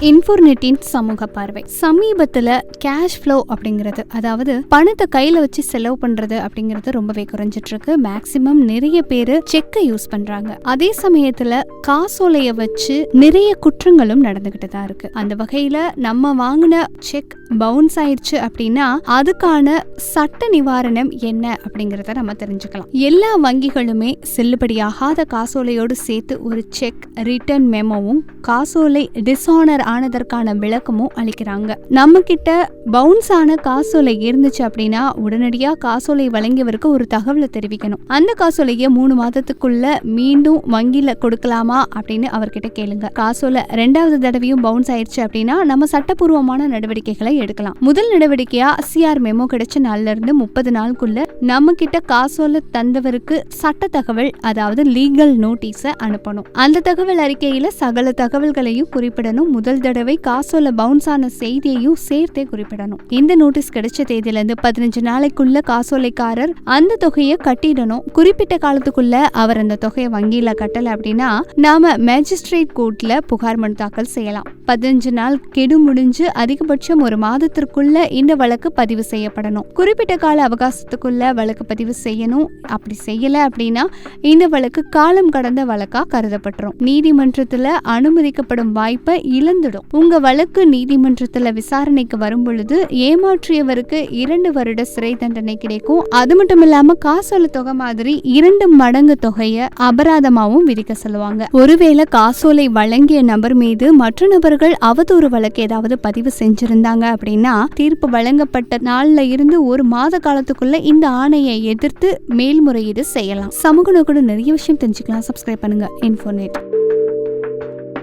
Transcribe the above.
இன்ஃபோர்நெட்டின் சமூக பார்வை. சமீபத்தில் கேஷ் ஃப்ளோ அப்படிங்கிறது அதாவது பணத்தை கையில் வச்சு செலவு பண்ணுறது அப்படிங்கிறது ரொம்பவே குறைஞ்சிட்ருக்கு. மேக்ஸிமம் மேக்சிமம் நிறைய பேர் செக்கை யூஸ் பண்ணுறாங்க அதே சமயத்தில் காசோலையை வச்சு நிறைய குற்றங்களும் நடந்துக்கிட்டு தான் இருக்குது அந்த வகையில் நம்ம வாங்கின செக் பவுன்ஸ் ஆயிடுச்சு அப்படின்னா அதுக்கான சட்ட நிவாரணம் என்ன அப்படிங்கிறத நம்ம தெரிஞ்சுக்கலாம். எல்லா வங்கிகளுமே செல்லுபடியாகாத காசோலையோடு சேர்த்து ஒரு செக் ரிட்டர்ன் மெமோவும் காசோலை டிஸ்ஆனர் ஆனதற்கான விளக்கமும் அளிக்கிறாங்க. நம்ம கிட்ட பவுன்ஸ் ஆன காசோலை இருந்துச்சு அப்படின்னா உடனடியா காசோலை வழங்கியவருக்கு ஒரு தகவலை தெரிவிக்கணும். அந்த காசோலையை மூணு மாதத்துக்குள்ள மீண்டும் வங்கியில கொடுக்கலாமா அப்படின்னு அவர்கிட்ட கேளுங்க. காசோலை ரெண்டாவது தடவையும் பவுன்ஸ் ஆயிடுச்சு அப்படின்னா நம்ம சட்டப்பூர்வமான நடவடிக்கைகளை எடுக்கலாம். முதல் நடவடிக்கையா? சிஆர் மெமோ கிடைச்ச நாள்ல இருந்து முப்பது நாளுக்குள்ள நம்ம கிட்ட காசோல தந்தவருக்கு சட்ட தகவல் அதாவது லீகல் நோட்டீஸ அனுப்பணும். அந்த தகவல் அறிக்கையில சகல தகவல்களையும் குறிப்பிடணும். முதல் தடவை காசோல பவுன்ஸ் ஆன செய்தியையும் சேர்த்தே குறிப்பிடணும். இந்த நோட்டீஸ் கிடைச்ச தேதியில இருந்து பதினஞ்சு நாளைக்குள்ள காசோலைக்காரர் அந்த தொகையை கட்டிடணும். குறிப்பிட்ட காலத்துக்குள்ள அவர் அந்த தொகையை வங்கியில கட்டல அப்படின்னா நாம மேஜிஸ்ட்ரேட் கோர்ட்ல புகார் மனு தாக்கல் செய்யலாம். பதினஞ்சு நாள் கெடு முடிஞ்சு அதிகபட்சம் ஒரு மாதத்திற்குள்ள இந்த வழக்கு பதிவு செய்யப்படணும். குறிப்பிட்ட கால அவகாசத்துக்குள்ள வழக்கு பதிவு செய்யணும். அப்படி செய்யல அப்படின்னா இந்த வழக்கு காலம் கடந்த வழக்கா கருதப்பட்டுரும். நீதிமன்றத்துல அனுமதிக்கப்படும் வாய்ப்பை இழந்துடும். உங்க வழக்கு நீதிமன்றத்துல விசாரணைக்கு வரும் பொழுது ஏமாற்றியவருக்கு இரண்டு வருட சிறை தண்டனை கிடைக்கும். அது மட்டும் இல்லாம காசோலை தொகை மாதிரி இரண்டு மடங்கு தொகையை அபராதமாகவும் விதிக்க சொல்லுவாங்க. ஒருவேளை காசோலை வழங்கிய நபர் மீது மற்ற அவர்கள் அவதூறு வழக்கு ஏதாவது பதிவு செஞ்சிருந்தாங்க அப்படின்னா தீர்ப்பு வழங்கப்பட்ட நாள்ல இருந்து ஒரு மாத காலத்துக்குள்ள இந்த ஆணையை எதிர்த்து மேல்முறையீடு செய்யலாம். சமூக நோக்கோட நிறைய விஷயம் தெரிஞ்சுக்கலாம். சப்ஸ்கிரைப் பண்ணுங்க. இன்ஃபோநெட்